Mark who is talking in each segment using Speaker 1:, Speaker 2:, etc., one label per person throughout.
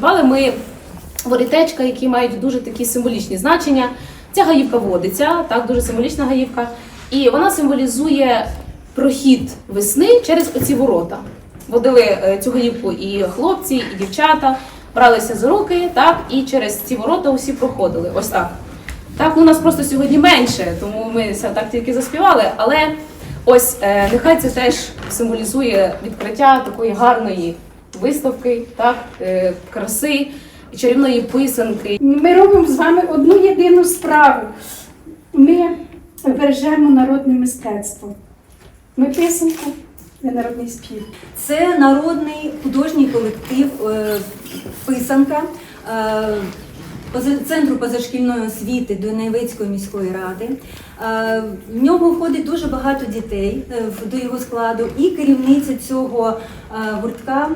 Speaker 1: видами ворітечка, які мають дуже такі символічні значення. Ця гаївка водиться, так, дуже символічна гаївка. І вона символізує прохід весни через оці ворота. Водили е, цю гаївку і хлопці, і дівчата, бралися за руки, так, і через ці ворота усі проходили. Ось так. Так, ну, у нас просто сьогодні менше, тому ми так тільки заспівали. Але ось е, нехай це теж символізує відкриття такої гарної виставки, так, е, краси, чарівної писанки.
Speaker 2: Ми робимо з вами одну єдину справу. Ми бережемо народне мистецтво. Ми писанку, не народний спів.
Speaker 3: Це народний художній колектив е, Писанка е, Центру позашкільної освіти Дунаєвецької міської ради. Е, В нього входить дуже багато дітей е, до його складу, і керівниця цього е, гуртка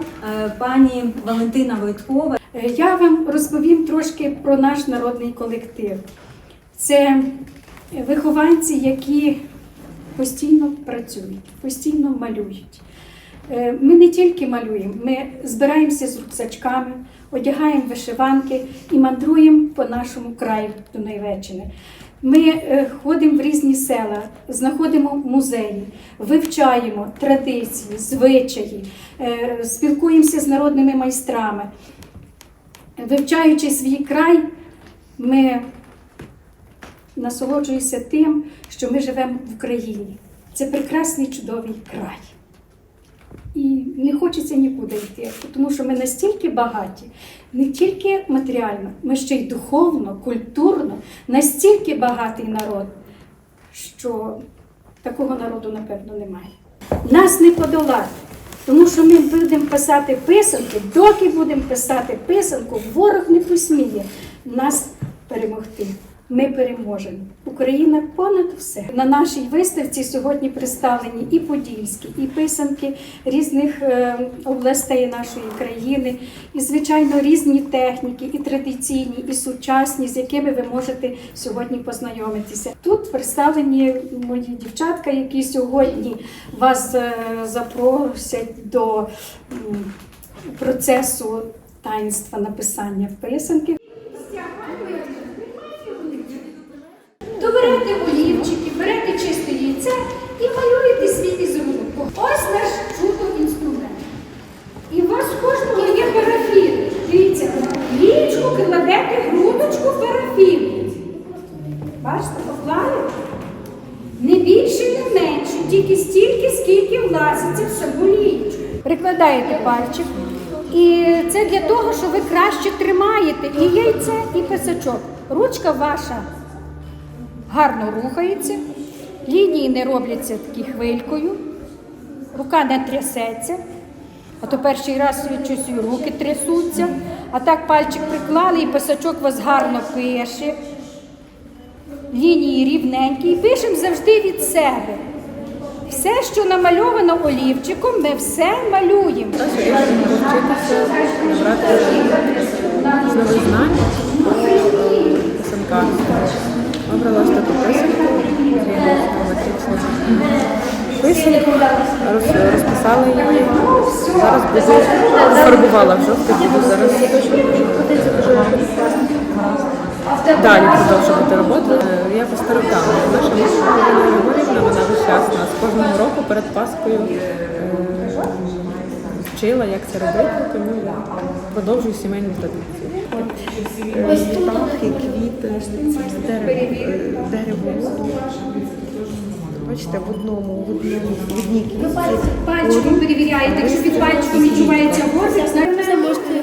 Speaker 3: пані Валентина Войткова.
Speaker 2: Я вам розповім трошки про наш народний колектив. Це вихованці, які постійно працюють, постійно малюють. Е, Ми не тільки малюємо, ми збираємося з рюкзачками, одягаємо вишиванки і мандруємо по нашому краю Донайвеччини. Ми е, ходимо в різні села, знаходимо музеї, вивчаємо традиції, звичаї, е, спілкуємося з народними майстрами. Вивчаючи свій край, ми насолоджуємося тим, що ми живемо в Україні. Це прекрасний чудовий край. Не хочеться нікуди йти, тому що ми настільки багаті, не тільки матеріально, ми ще й духовно, культурно, настільки багатий народ, що такого народу, напевно, немає. Нас не подолати, тому що ми будемо писати писанки, доки будемо писати писанку, ворог не посміє нас перемогти. Ми переможемо. Україна понад все. На нашій виставці сьогодні представлені і подільські, і писанки різних е, областей нашої країни, і звичайно різні техніки, і традиційні, і сучасні, з якими ви можете сьогодні познайомитися. Тут представлені мої дівчатка, які сьогодні вас е, запросять до процесу таїнства написання писанки. то берете олівчики, берете чисте яйце і малюєте свій візерунок. Ось наш чудо інструмент. І у вас в кожного є парафін. Дивіться, лічку кладете грудочку парафіну. Бачите, поклали? Не більше, не менше, тільки стільки, скільки влазиться в саму лічку. Прикладаєте пальчик. І це для того, що ви краще тримаєте і яйце, і писачок. Ручка ваша гарно рухається, лінії не робляться такі хвилькою, рука не трясеться. А то перший раз щось і руки трясуться, а так пальчик приклали і писачок вас гарно пише. Лінії рівненькі і пишемо завжди від себе. Все, що намальовано олівчиком, ми все малюємо.
Speaker 4: Е. Обрала ось таку писанку, писанку, розписала її. Зараз буду фарбувала в жовтий, буду зараз далі продовжувати роботу. Я по старовдавно. Наша мама Григорівна, вона нас кожного року перед Паскою е, вчила, як це робити, тому я продовжую сімейну традицію. Птахи, квіти, дерево, дерево. Бачите, в одному, в одному, в одній квітці.
Speaker 2: Пальчиком перевіряєте, якщо під пальчиком відчувається гордість,
Speaker 5: Це можете
Speaker 2: ви